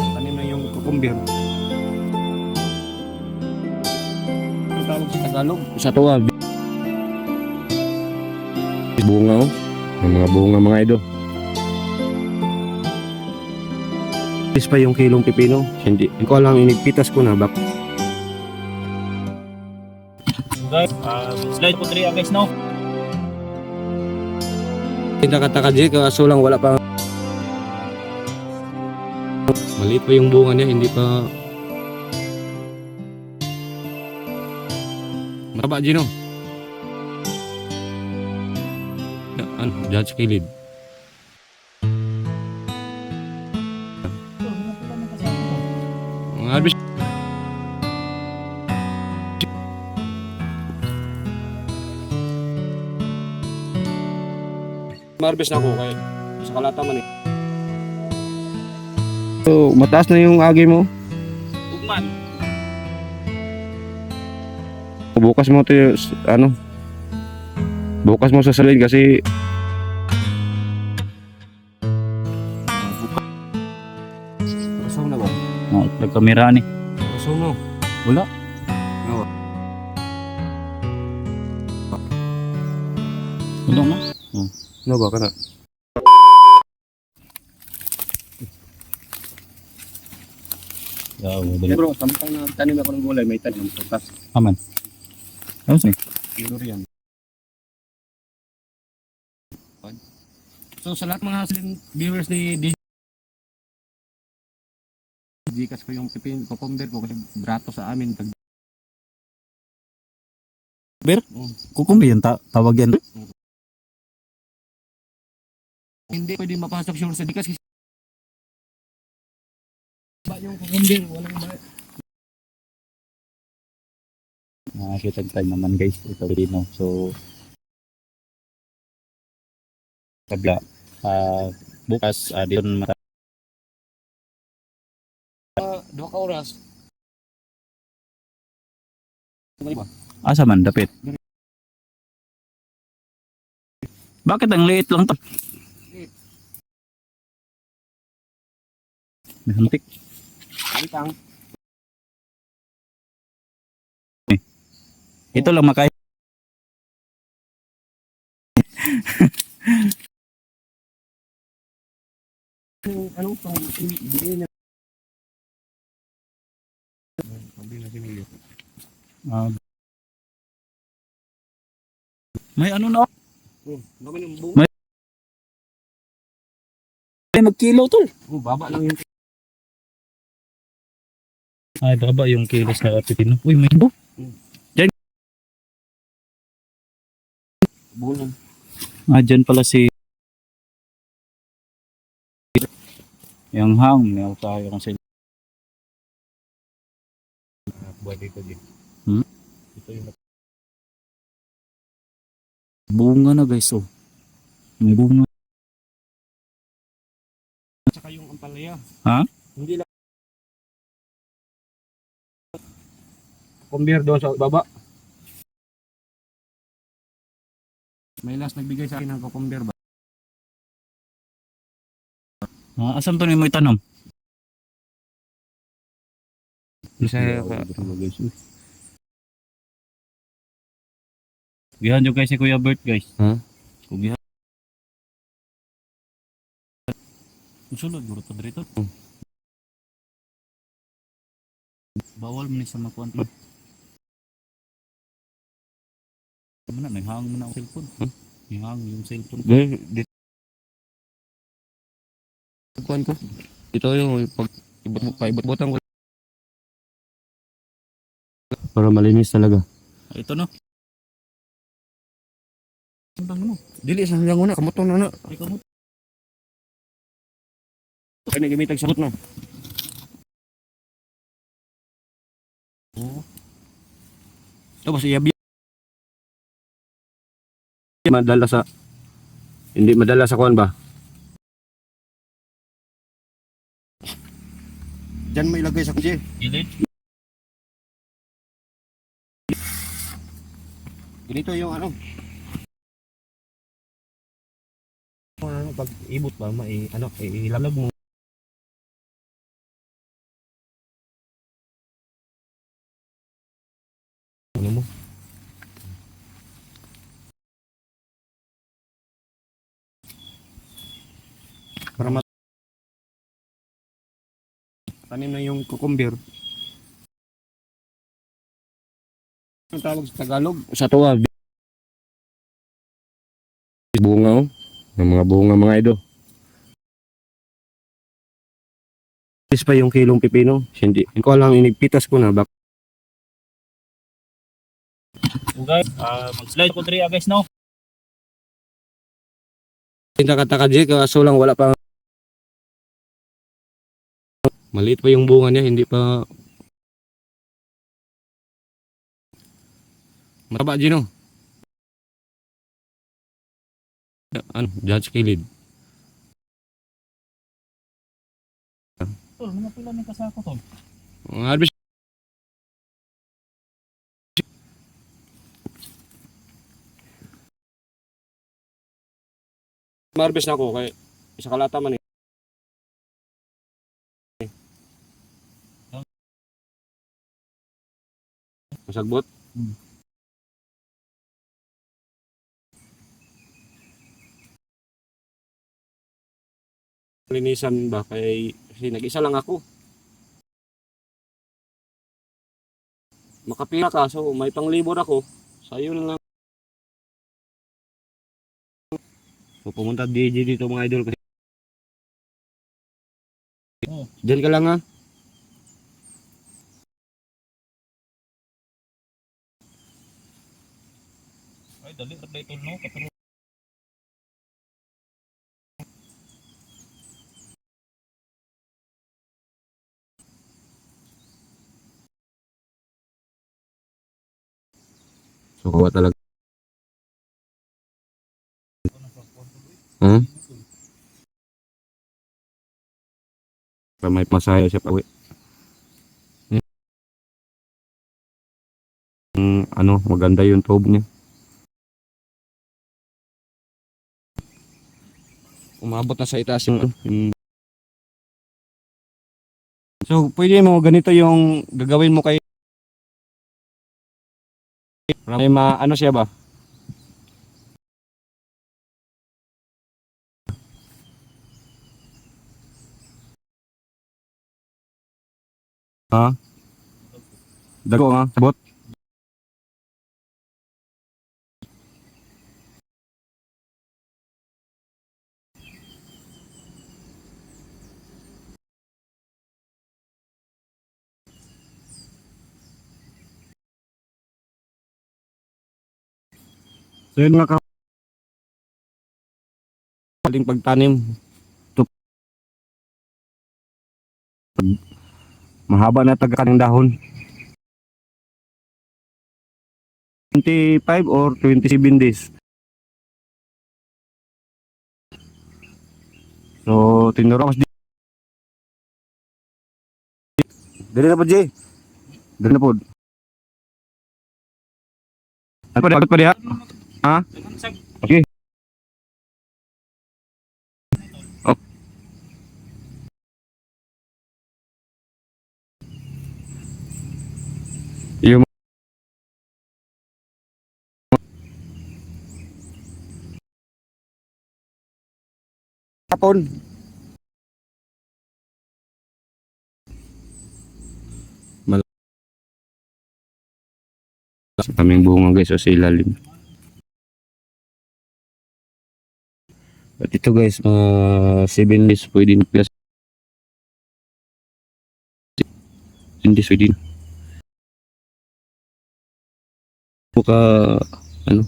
Tanim na yung kukumbir. Ang tawag sa Tagalog? Sa tuwa. Bunga oh. Mga bunga mga idol. Is pa yung kilong pipino. Hindi. Ko lang inigpitas ko na bak. Guys, uh, slide po 3 guys no. Nakataka di kaso lang wala pa Maliit pa yung bunga niya, hindi pa Maraba, Gino. Ano, dyan sa kilid. Marbis na ako kaya sa kalata man eh. So, mataas na yung agi mo. Ugman. Bukas mo to ano. Bukas mo sasalin kasi Rasaw na ba? Oh, nagkamera ni. Rasaw na. Wala. Oo. Wala na. Ano ba ka na? Yeah, Eh, bro, samtang na tanim ako ng gulay, may tanim prutas. Aman. Ano sa'yo? Durian. So sa lahat mga viewers ni DJ Gcash ko yung pipin, cucumber ko kasi brato sa amin. Tag Kukumbi yan, ta tawag yan. Hindi pwede mapasok sure sa Gcash kasi ba yung cucumber, walang ba. Nakakita tayo naman guys. Ito Rino. So, kabla. Ah, bukas, ah, dito mata. Uh, dua ka oras. Asa man, dapit. Bakit ang liit lang to? May hantik. Alitang. Ito lang makain. Anong pang hindi na Sabi na si. Ah. may ano na? Oh, naman yung bunga. May magkilo tol. Oh, baba lang yung Ay, baba yung kilos na pipino. Uy, may bo. bunga. Ah, dyan pala si yung hang. May tayo kung sila. Buhay dito di. Hmm? Ito yung Bunga na guys, oh. May bunga. Saka yung ampalaya. Ha? Hindi lang. Kumbir doon sa baba. May last nagbigay sa akin ng kukumbir ba? Ah, asan to ni mo itanong? Isa Gihan yung guys si Kuya Bert guys. Ha? Kugihan. Sulod, guro to dito. Bawal mo ni sa makuan. Ano na, may hang mo na ang cellphone. Hmm? May hang yung cellphone. Dito. Kuan ko. Ito yung pag ibot mo paibot-botan ko. Para malinis talaga. Ah, Ito no. Ang mo. Dili sa hanggang una kamutong na na. Ikaw mo. Kani gimitag sabot no. Oo. Tapos iyabi. Madala sa hindi madala sa kuan ba? Diyan mo ilagay sa kutsi. Gilid. Ganito yung ano. Ano, pag ibot ba, mai, ano, ilalag mo. Ano mo? Para mat tanim na yung cucumber. Ang tawag sa Tagalog? Sa tuwa. Bunga oh. Ng mga bunga mga ido. Is pa yung kilong pipino. Hindi. Hindi ko alam, inigpitas ko na. Bak So guys, ah, mag-slide ko diri ah, guys no. Taka-taka Jay, kaso lang wala pa. Maliit pa yung bunga niya, hindi pa. Mataba, Gino. Ano, judge kilid. Tol, mga pila ni kasako tol. Ang harvest. Marbes na ako kay isa kalata man eh. Masagbot? Hmm. Linisan ba kay kasi nag-isa lang ako. Makapira ka so may panglibor ako. Sayo na lang. So pumunta DJ dito mga idol kasi. Oh. Diyan ka lang ha. Dali ra day tol no, katuro. So kawa talaga. Hmm? Pa may masaya siya pa uwi. Hmm, ano, maganda yung tube niya. Umabot na sa itaas yung, yung So, pwede mo ganito yung gagawin mo kay may ma ano siya ba? Ha? Dago nga, sabot. So yun mga ka Aling pagtanim. Mahaba na taga ng dahon. 25 or 27 days. So, tinuro ko si Dali na po, Jay. Dali na po. Ano pa, dapat pa diha? Ha? Okay. Oh. Yung Hapon. Mal sa kaming bunga guys o sa ilalim. At ito guys, mga 7 days pwede na plus. 7 days pwede. Buka, ano,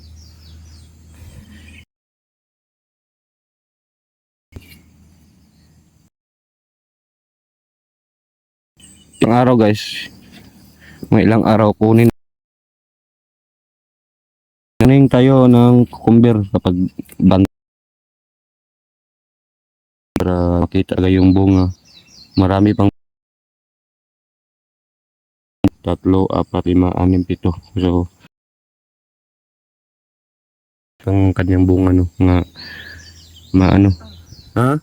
Ilang araw guys. May ilang araw kunin. Ganing tayo ng cucumber kapag ban para makita kayo yung bunga. Marami pang tatlo, apat, lima, anim, pito. So, ang kanyang buong ano nga maano ha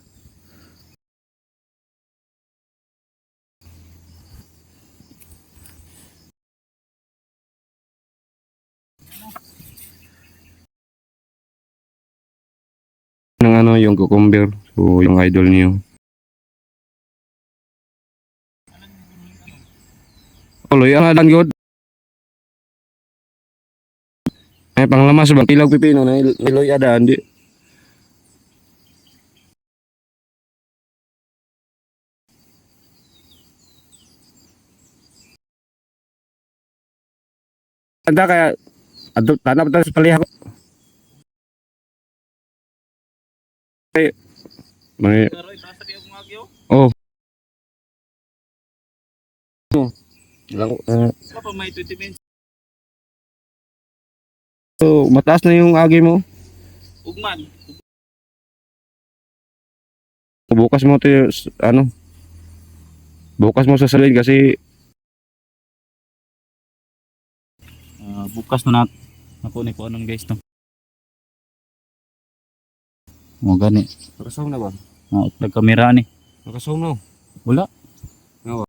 ng ano yung cucumber so yung idol niyo Tuloy ang adan good. Ay panglamas ba kilaw pipino na il- iloy adan di. Anda kaya adto tanap ta sa Ay, may Oh. Oh. Lang, uh, Kapag may 20 minutes, so, mataas na yung agi mo. ugman. Bukas mo to yung, s- ano, bukas mo sasalin kasi Ah, bukas na nat. Ako ni ko anong guys to. Mo gani. Nakasaw na ba? Mo nag kamera ni. Nakasaw na. Wala. Nga,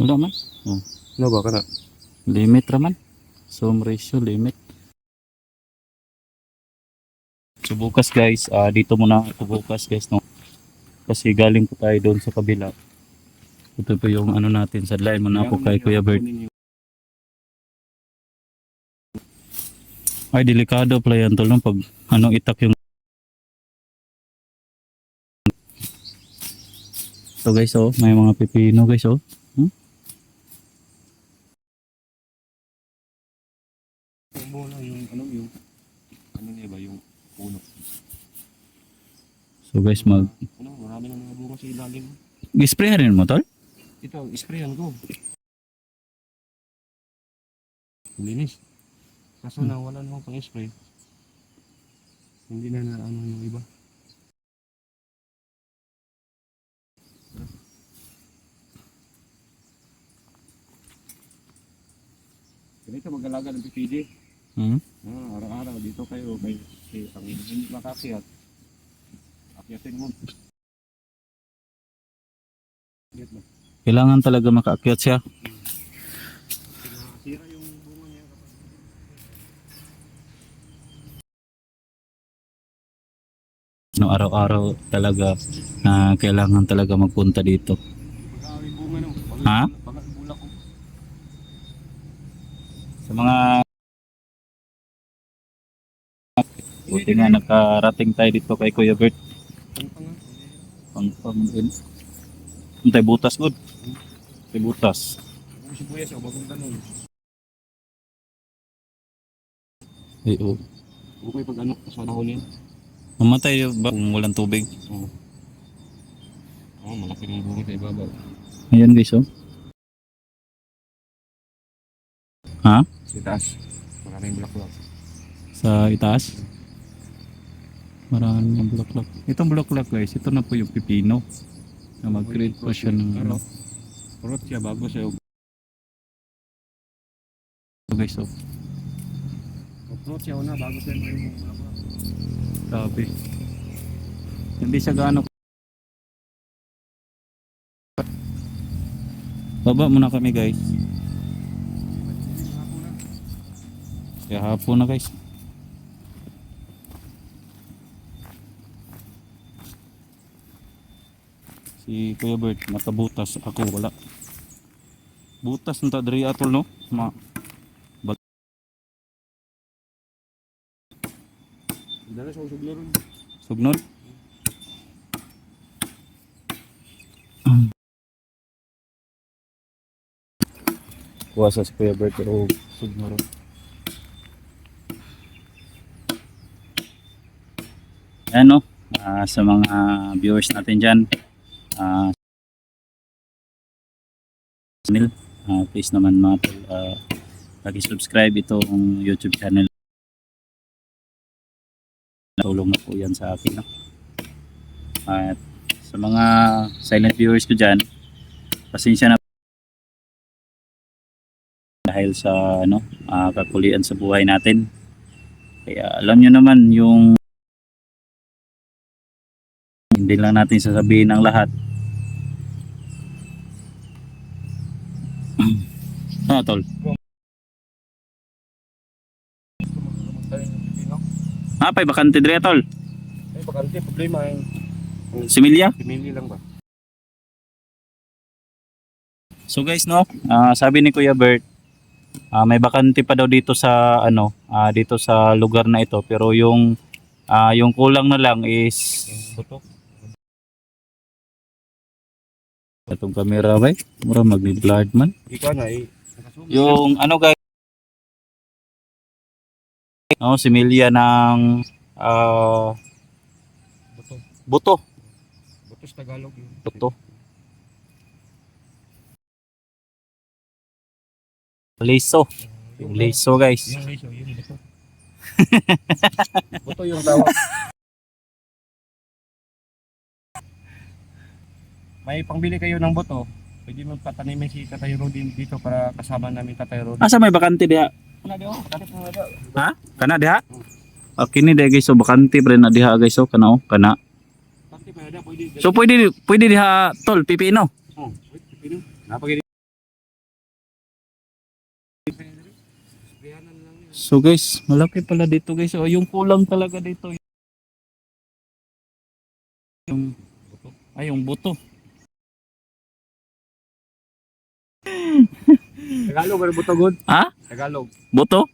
Wala man. Ano ba ka na? Limit raman. Zoom ratio limit. So bukas guys, ah, dito muna ako bukas guys no. Kasi galing po tayo doon sa kabila. Ito po yung ano natin, sadlain muna ako kay Kuya Bert. Ay, delikado pala yan tol pag ano itak yung So guys oh, may mga pipino guys oh. Lang yung, ano, yung, ano ba, yung puno. So guys, mag Ano, marami na mga bunga sa ilalim. spray rin mo tol? Ito, sprayan ko. Linis. Kaso na, wala namang pang spray. Hindi na na ano yung iba. Ganito mag-alaga ng PPD. Hmm? Ah, araw-araw dito kayo may may ang hindi makakyat. Akyatin mo. Kailangan talaga makaakyat siya. Sira yung bunga niya kapag No, araw-araw talaga na kailangan talaga magpunta dito. Ha? Sa mga Buti nga nakarating tayo dito kay Kuya Bert. Pang Pang pang din. Antay butas good. Antay butas. Kung si Kuya siya, bagong tanong. Ay, oh. Okay pag ano, sa dahon yan. Mamatay ba kung walang tubig? Oo. Oh, malaki ng bunga sa ibabaw. Ayan guys oh. Ha? Sa taas. Maraming bulaklak. Sa itaas? Maraming bulaklak. Itong bulaklak guys, ito na po yung pipino. Na mag-create po siya ng ano. Kurot siya bago siya. Ito guys oh. Kurot siya una bago siya may. Grabe. Hindi siya gaano. Baba muna kami guys. Kaya hapon na guys. Si Kuya Bert nakabutas ako wala. Butas nta diri atol no. Ma Dala usog ron. sugnod. Kuwasa si Kuya Bert pero sugnod. Ano, ah, sa mga viewers natin dyan, ah, channel, ah, please naman mga tol, ah, lagi-subscribe itong YouTube channel. Tulong na po yan sa akin. No? At sa mga silent viewers ko dyan, pasensya na dahil sa ano, ah, kakulian sa buhay natin. Kaya alam nyo naman yung hindi lang natin sasabihin ang lahat. ano tol? Ah, pa'y bakante dire tol. Ay, bakante, problema yung Similya? pimili lang ba? So guys no, ah, sabi ni Kuya Bert, ah, may bakante pa daw dito sa ano, ah, dito sa lugar na ito pero yung ah, yung kulang na lang is Yung buto. itong camera ba? Mura magni-blurred man. Ikaw na eh. Yung ano guys, no, similya ng ah, Buto. buto. Buto sa Tagalog yun. Buto. Leso. Yung leso guys. Yung leso, yung buto. buto yung tawag. May pangbili kayo ng buto. Pwede mo patanimin si Tatay Rodin dito para kasama namin Tatay Rodin. Asa may bakante diha? Po nga daw. Kana diha? Okay ni guys so bakante pre na diha guys so kana oh kana. So pwede pwede diha tol pipino. Oh, lang yun. So guys, malaki pala dito guys. So yung kulang talaga dito yung Buto. ay yung buto. Tagalog ano buto good? Ha? Tagalog. Buto?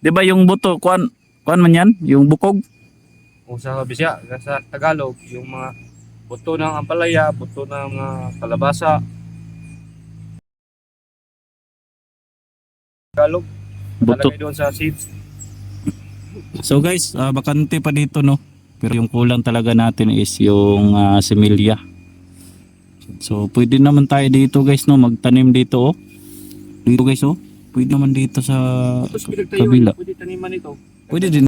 'Di ba yung buto kuan kuan man yan? Yung bukog? Kung sa Bisaya, sa Tagalog, yung mga buto ng ampalaya, buto ng mga kalabasa. Tagalog, Buto. talagay doon sa seeds. So guys, ah, bakante pa dito no. Pero yung kulang talaga natin is yung ah, similya. So pwede naman tayo dito guys no, magtanim dito oh. Dito guys oh. Pwede naman dito sa Tapos pwede tayo, kabila. pwede taniman ito. Pwede din.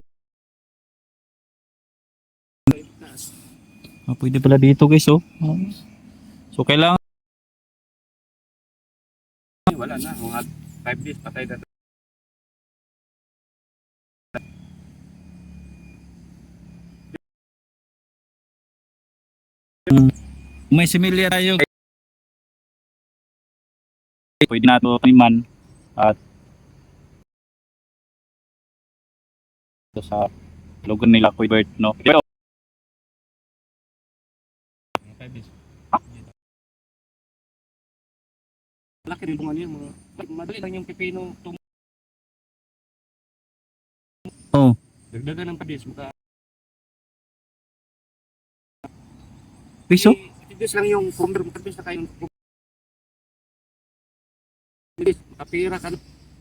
Ah, pwede pala dito guys oh. So kailangan Wala na, mga 5 days patay na. may similya tayo. Pwede na ito taniman at ito sa lugar nila Kuya Bert no. Pero Mga 5 days. Malaki rin bunga niya, mga madali lang yung pipino tum Oh. Dagdagan ng padis, maka piso? Itis lang yung former mo na kayo Bilis, makapira ka.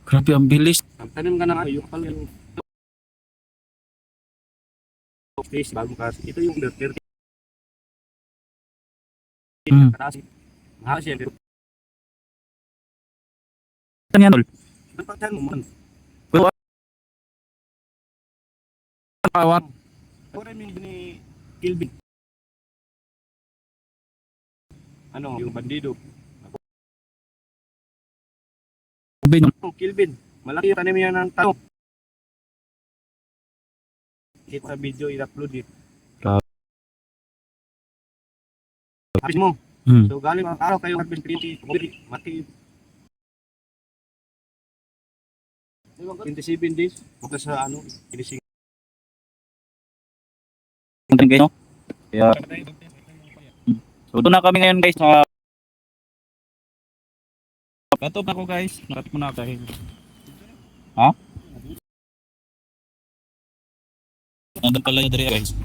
Grabe ang bilis. Tanim ka na nga, yung pala yung space bago ka. Ito yung 30. Mm. Kasi, mahal siya. Pero, Ano yan tol? napagtan mo man. Kawat. Ito rin yung ni Kilvin. Ano, yung bandido. Bin. Oh, Kilvin. Malaki yung tanim yan ng tao. Kita video, i-upload it. Grabe. Habis mo. Hmm. So, galing ang araw kayo harbin pretty, mati. 27 days. Punta sa ano, finising. Tingnan guys no. Kaya so doon na kami ngayon guys sa Kato na ako guys. Nakat mo na dahil. Ha? Nandun pala yung diri guys.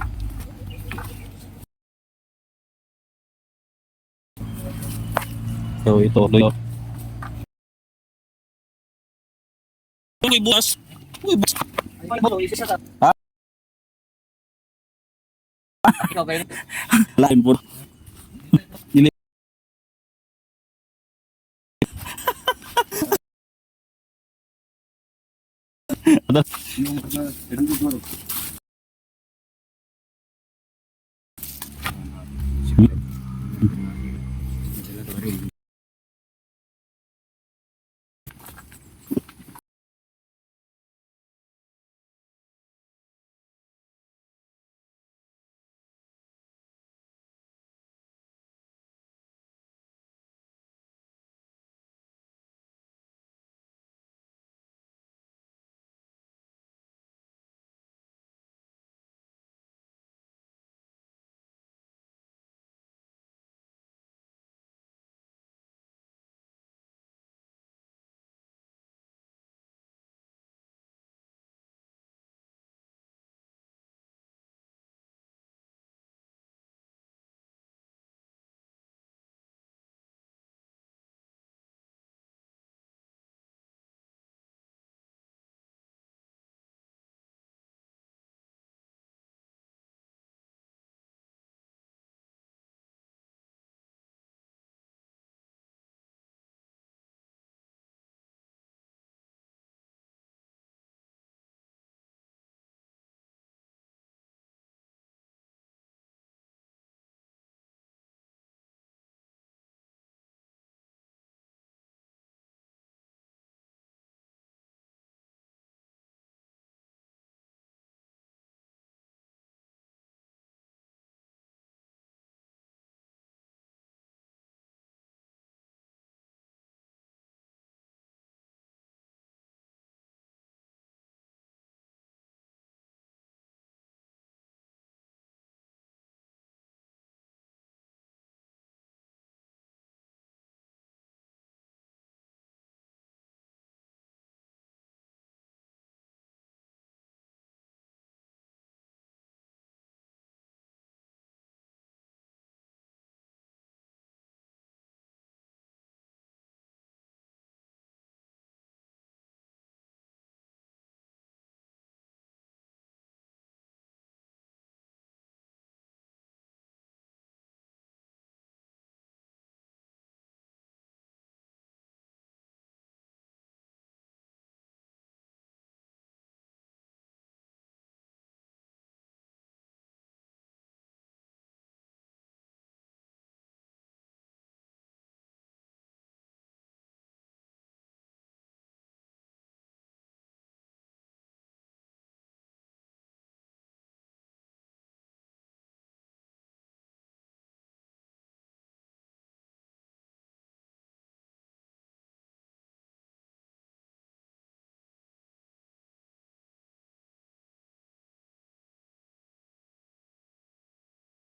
So ito ito. Uy, bukas. Uy, bukas. Ha? Lain po. Dili. Yung, uh,